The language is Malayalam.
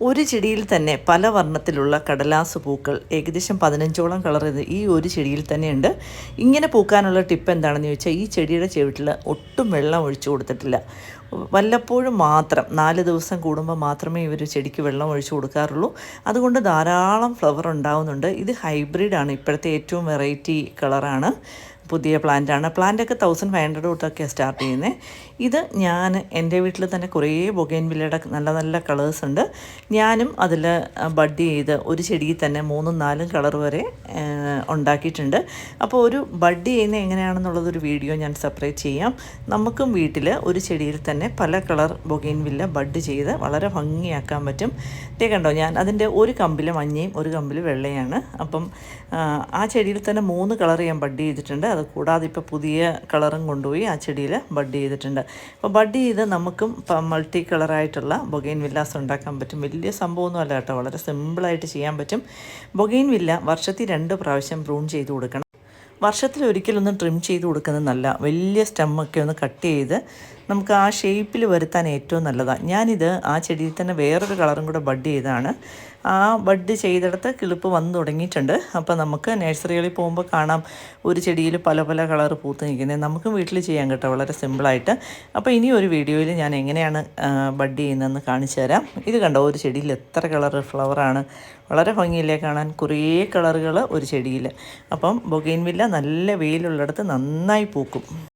ഒരു ചെടിയിൽ തന്നെ പല വർണത്തിലുള്ള കടലാസ് പൂക്കൾ ഏകദേശം പതിനഞ്ചോളം കളർ ഈ ഒരു ചെടിയിൽ തന്നെയുണ്ട്. ഇങ്ങനെ പൂക്കാനുള്ള ടിപ്പ് എന്താണെന്ന് ചോദിച്ചാൽ ഈ ചെടിയുടെ ചെവിട്ടിൽ ഒട്ടും വെള്ളം ഒഴിച്ചു കൊടുത്തിട്ടില്ല. വല്ലപ്പോഴും മാത്രം നാല് ദിവസം കൂടുമ്പോൾ മാത്രമേ ഇവർ ചെടിക്ക് വെള്ളം ഒഴിച്ചു കൊടുക്കാറുള്ളൂ. അതുകൊണ്ട് ധാരാളം ഫ്ലവർ ഉണ്ടാവുന്നുണ്ട്. ഇത് ഹൈബ്രിഡാണ്. ഇപ്പോഴത്തെ ഏറ്റവും വെറൈറ്റി കളറാണ്. പുതിയ പ്ലാന്റാണ്. പ്ലാന്റൊക്കെ തൗസൻഡ് ഫൈവ് ഹൺഡ്രഡ് തൊട്ടൊക്കെയാണ് സ്റ്റാർട്ട് ചെയ്യുന്നത് ഇത് ഞാൻ എന്റെ വീട്ടിൽ തന്നെ കുറേ ബൊഗൈൻവില്ലയുടെ നല്ല നല്ല കളേഴ്സ് ഉണ്ട്. ഞാനും അതിൽ ബഡ് ചെയ്ത് ഒരു ചെടിയിൽ തന്നെ മൂന്നും നാലും കളർ വരെ ഉണ്ടാക്കിയിട്ടുണ്ട്. അപ്പോൾ ഒരു ബഡ് ചെയ്യുന്ന എങ്ങനെയാണെന്നുള്ളതൊരു വീഡിയോ ഞാൻ സെപ്പറേറ്റ് ചെയ്യാം. നമുക്കും വീട്ടിൽ ഒരു ചെടിയിൽ തന്നെ പല കളർ ബൊഗൈൻവില്ല ബഡ് ചെയ്ത് വളരെ ഭംഗിയാക്കാൻ പറ്റും. ഇതേ കണ്ടോ ഞാൻ അതിന്റെ ഒരു കമ്പിൽ മഞ്ഞയും ഒരു കമ്പിൽ വെള്ളയാണ്. അപ്പം ആ ചെടിയിൽ തന്നെ മൂന്ന് കളർ ഞാൻ ബഡ് ചെയ്തിട്ടുണ്ട്. അത് കൂടാതെ ഇപ്പോൾ പുതിയ കളറും കൊണ്ടുപോയി ആ ചെടിയിൽ ബഡ് ചെയ്തിട്ടുണ്ട്. അപ്പോൾ ബഡ് ചെയ്ത് നമുക്കും മൾട്ടി കളറായിട്ടുള്ള ബൊഗൈൻ വില്ലാസ് ഉണ്ടാക്കാൻ പറ്റും. വലിയ സംഭവമൊന്നും അല്ല കേട്ടോ. വളരെ സിമ്പിളായിട്ട് ചെയ്യാൻ പറ്റും. ബൊഗൈൻ വില്ല വർഷത്തിൽ രണ്ട് പ്രാവശ്യം പ്രൂൺ ചെയ്ത് കൊടുക്കണം. വർഷത്തിൽ ഒരിക്കലൊന്നും ട്രിം ചെയ്ത് കൊടുക്കുന്നത് നല്ല വലിയ സ്റ്റെമ്മൊക്കെ ഒന്ന് കട്ട് ചെയ്ത് നമുക്ക് ആ ഷേപ്പിൽ വരുത്താൻ ഏറ്റവും നല്ലതാണ് ഞാനിത് ആ ചെടിയിൽ തന്നെ വേറൊരു കളറും കൂടെ ബഡ് ചെയ്താണ് ആ ബഡ് ചെയ്തെടുത്ത് കിളിപ്പ് വന്നു തുടങ്ങിയിട്ടുണ്ട്. അപ്പോൾ നമുക്ക് നഴ്സറികളിൽ പോകുമ്പോൾ കാണാം ഒരു ചെടിയിൽ പല പല കളർ പൂത്ത് നിൽക്കുന്നത് നമുക്കും വീട്ടിൽ ചെയ്യാൻ കേട്ടോ വളരെ സിമ്പിളായിട്ട്. അപ്പോൾ ഇനി ഒരു വീഡിയോയിൽ ഞാൻ എങ്ങനെയാണ് ബഡ് ചെയ്യുന്നതെന്ന് കാണിച്ചു തരാം. ഇത് കണ്ടോ ഒരു ചെടിയിൽ എത്ര കളർ ഫ്ലവറാണ് വളരെ ഭംഗിയില്ലേ കാണാൻ? കുറേ കളറുകൾ ഒരു ചെടിയിൽ. അപ്പം ബൊഗൈൻവില്ല നല്ല വെയിലുള്ളിടത്ത് നന്നായി പൂക്കും.